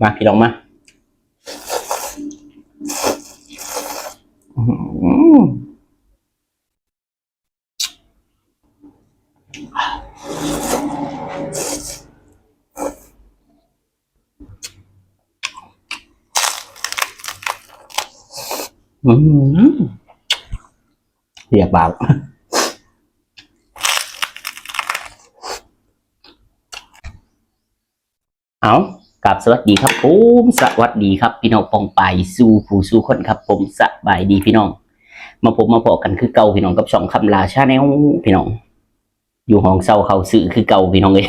มาพี่ลองมาอืมเรียกบาป เอากับสวัสดีครับผมสวัสดีครับพี่น้องปองไปสู่ผู้สู่คนครับ ผมสบายดีพี่น้อง มาพบมาพอกันคือเก่าพี่น้องกับช่องคำลาชาแนลพี่น้อง อยู่ห้องเศร้าเขาสื่อคือเก่าพี่น้องเลย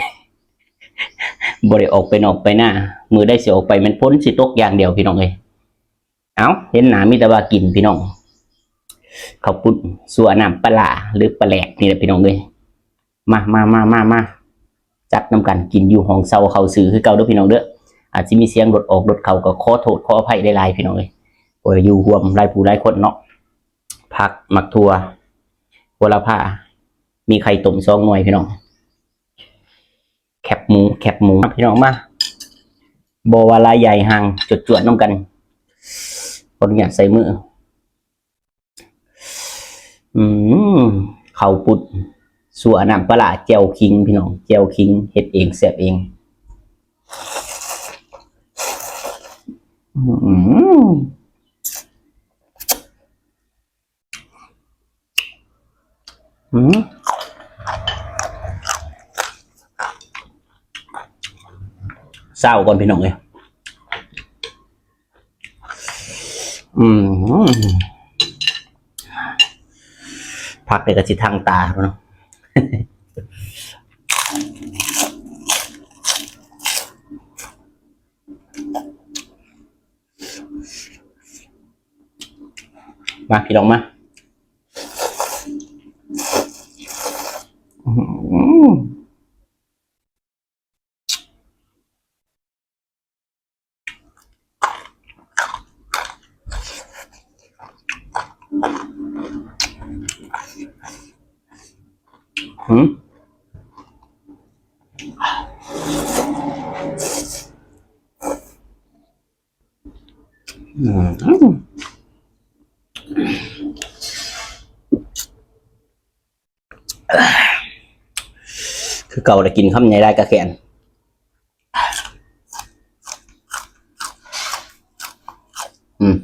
บริออกไปนอกไปหน้า มือได้เสียออกไปมันพ้นสิตกอย่างเดียวพี่น้องเลยเอาเห็นหนามีแต่ว่ากินพี่น้องเขาปุ้นสัวน้ำปลาร้าหรือปลาแหลกนี่แหละพี่น้องเลยมามามามามา จัดนำกันกินอยู่ห้องเซาเขาสื่อคือเก่าเด้อพี่น้องเด้ออาจจะมีเสียงรถออกรถเขาก็ขอโทษขออภัยได้หลายพี่น้องเลยโอ้ยอยู่รวมหลายผู้หลายคนเนาะผักหมักทัวโหระพามีไข่ต้มซองหน่วยพี่น้อง แคบหมู แคบหมูพี่น้องมาบวาลายใหญ่ห่างจดจวดๆน้องกันคนอยากใส่มือ อืมข้าวปุด สัวน้ำปลาร้าแจวคิงพี่น้องแจวคิงเฮ็ดเองแซ่บเองอืมอืมเศร้าก่อนพี่น้องเลยอืมพักในกกระสิทางตาเนาะ มาพี่น้องมาอื้อหือหืมอืม คือเก่าได้กินข้ามใหญ่ได้กระแขนอืม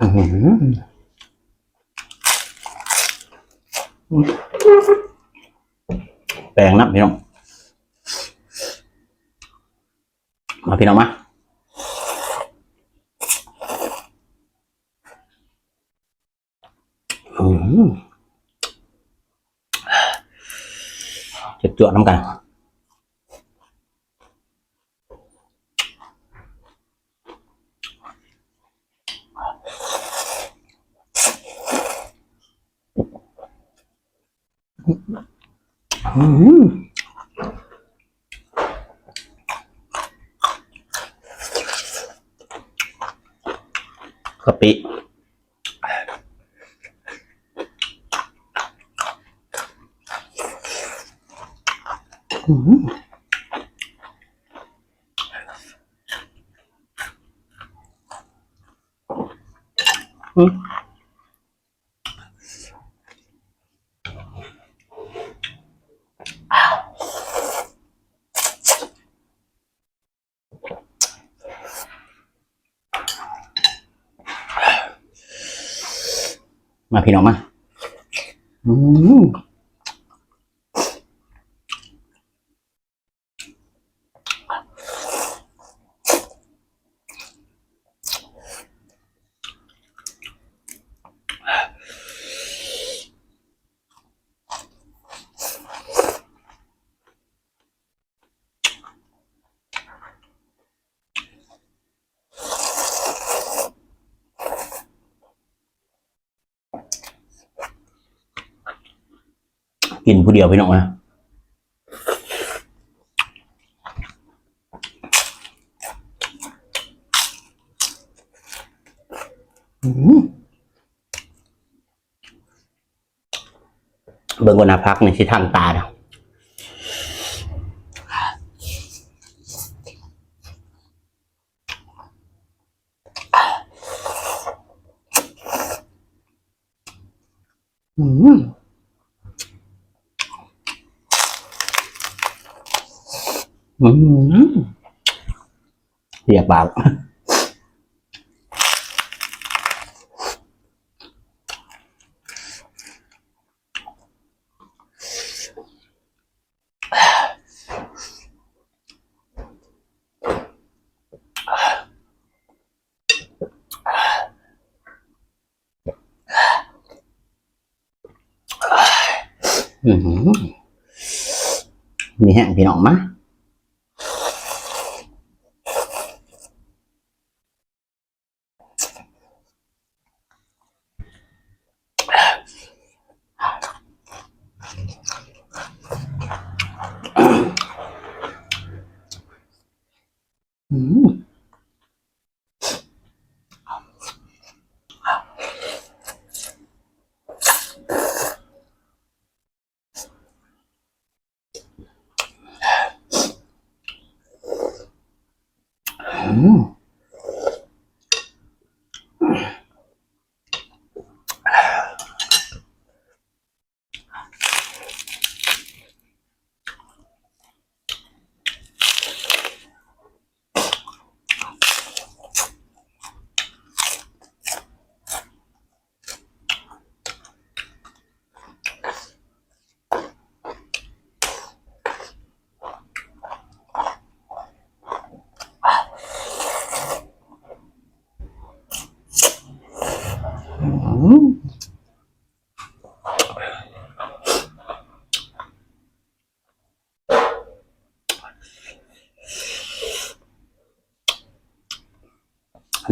อื้อหือแปลงนับพี่น้อง มาพี่น้องมา อืมจุดจวด น้ำกันอืมกะปิ อืมอืมมาพี่น้องมาอืม กินผู้เดียวพี่น้องนะเบิ่งกนาพักในที่ทางตาเนาะอืมอืม เรียกปากอืมมีแห้งพี่น้องมะอืม อื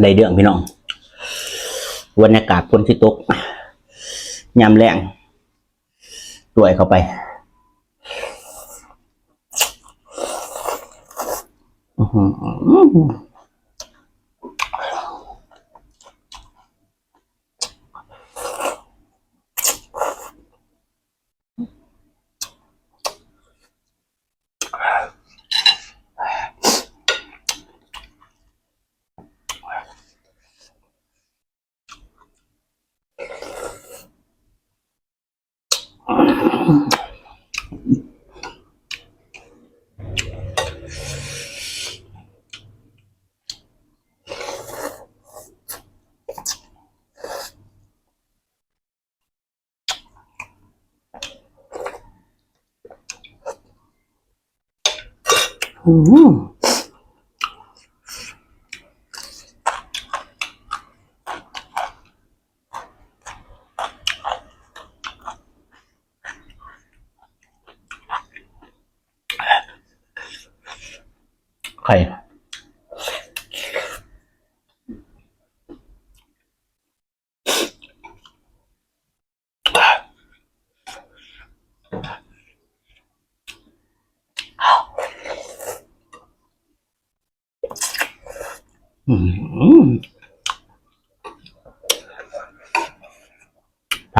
ในเรื่องพี่น้องบรรยากาศฝนที่ตกยามแรงด้วยเข้าไปอื้อ หืออื พ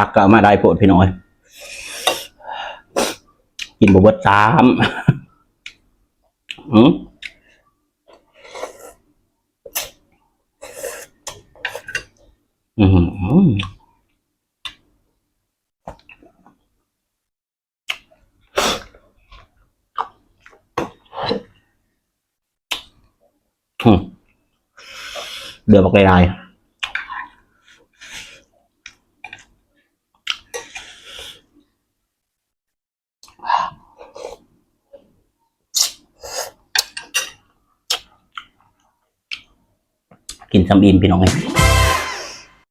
ักก็มาได้โปรดพี่น้อย กินบวบสามอืมอืมอืม เดือบออกลายกินซ้ำอิ่มพี่น้องเอ้ย